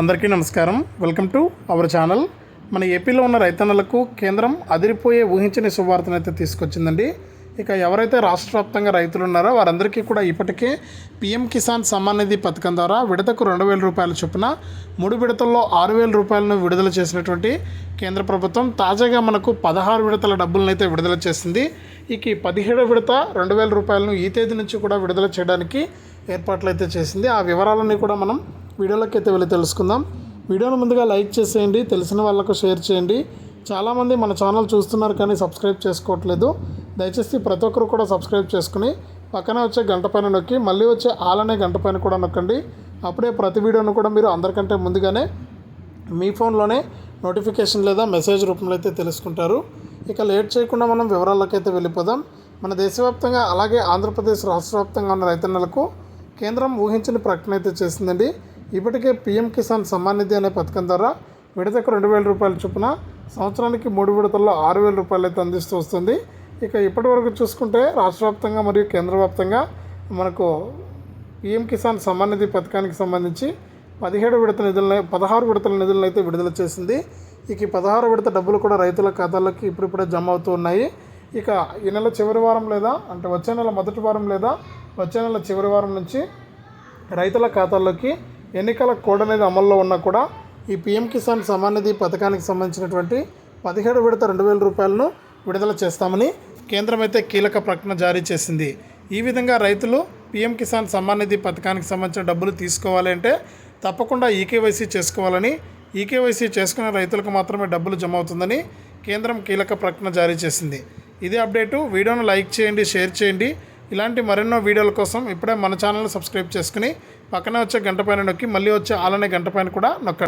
అందరికీ నమస్కారం. Welcome to our channel. మన ఏపీలో ఉన్న రైతన్నలకు కేంద్రం అదిరిపోయే ఊహించని శుభవార్తను అయితే తీసుకొచ్చిందండి. ఇక ఎవరైతే రాష్ట్ర వ్యాప్తంగా రైతులు ఉన్నారో వారందరికీ కూడా ఇప్పటికే పీఎం కిసాన్ సమ్మాన్ నిధి పథకం ద్వారా విడతకు రెండు వేల రూపాయల చొప్పున మూడు విడతల్లో ఆరు వేల రూపాయలను విడుదల చేసినటువంటి కేంద్ర ప్రభుత్వం తాజాగా మనకు పదహారు విడతల డబ్బులను అయితే విడుదల చేసింది. ఇక ఈ పదిహేడు విడత రెండు వేల రూపాయలను ఈ తేదీ నుంచి కూడా విడుదల చేయడానికి ఏర్పాట్లు అయితే చేసింది. ఆ వివరాలన్నీ కూడా మనం వీడియోలోకి అయితే వెళ్ళి తెలుసుకుందాం. వీడియోను ముందుగా లైక్ చేసేయండి తెలిసిన వాళ్ళకు షేర్ చేయండి. చాలామంది మన ఛానల్ చూస్తున్నారు కానీ సబ్స్క్రైబ్ చేసుకోవట్లేదు. దయచేసి ప్రతి ఒక్కరు కూడా సబ్స్క్రైబ్ చేసుకుని పక్కనే వచ్చే గంట పైన నొక్కి మళ్ళీ వచ్చే ఆలనే గంట పైన కూడా నొక్కండి. అప్పుడే ప్రతి వీడియోను కూడా మీరు అందరికంటే ముందుగానే మీ ఫోన్లోనే నోటిఫికేషన్ లేదా మెసేజ్ రూపంలో అయితే తెలుసుకుంటారు. ఇక లేట్ చేయకుండా మనం వివరాల్లోకి అయితే వెళ్ళిపోదాం. మన దేశవ్యాప్తంగా అలాగే ఆంధ్రప్రదేశ్ రాష్ట్ర వ్యాప్తంగా ఉన్న రైతన్నలకు కేంద్రం ఊహించని ప్రకటన అయితే చేసిందండి. ఇప్పటికే పీఎం కిసాన్ సమ్మాన్ నిధి అనే పథకం ద్వారా విడతకు రెండు వేల రూపాయల చొప్పున సంవత్సరానికి మూడు విడతల్లో ఆరు వేల రూపాయలు అయితే అందిస్తూ వస్తుంది. ఇక ఇప్పటి వరకు చూసుకుంటే రాష్ట్ర వ్యాప్తంగా మరియు కేంద్ర వ్యాప్తంగా మనకు పీఎం కిసాన్ సమ్మాన్ నిధి పథకానికి సంబంధించి పదిహేడు విడత నిధులను పదహారు విడతల నిధులను అయితే విడుదల చేసింది. ఇక ఈ పదహారు విడత డబ్బులు కూడా రైతుల ఖాతాలోకి ఇప్పుడిప్పుడే జమ అవుతూ ఉన్నాయి. ఇక ఈ నెల చివరి వారం లేదా అంటే వచ్చే నెల మొదటి వారం లేదా వచ్చే నెల చివరి వారం నుంచి రైతుల ఖాతాల్లోకి ఎన్నికల కోడ్ అనేది అమల్లో ఉన్నా కూడా ఈ పీఎం కిసాన్ సమానిధి పథకానికి సంబంధించినటువంటి పదిహేడు విడత రెండు వేల రూపాయలను విడుదల చేస్తామని కేంద్రం అయితే కీలక ప్రకటన జారీ చేసింది. ఈ విధంగా రైతులు పీఎం కిసాన్ సమ్మాన్ నిధి పథకానికి సంబంధించిన డబ్బులు తీసుకోవాలి అంటే తప్పకుండా ఈకేవైసీ చేసుకోవాలని ఈకేవైసీ చేసుకున్న రైతులకు మాత్రమే డబ్బులు జమ అవుతుందని కేంద్రం కీలక ప్రకటన జారీ చేసింది. ఇదే అప్డేటు. వీడియోను లైక్ చేయండి షేర్ చేయండి. ఇలాంటి మరెన్నో వీడియోల కోసం ఇప్పుడే మన ఛానల్ని సబ్స్క్రైబ్ చేసుకుని పక్కనే వచ్చే గంట పైన నొక్కి మళ్ళీ వచ్చే ఆలనే గంట పైన కూడా నొక్క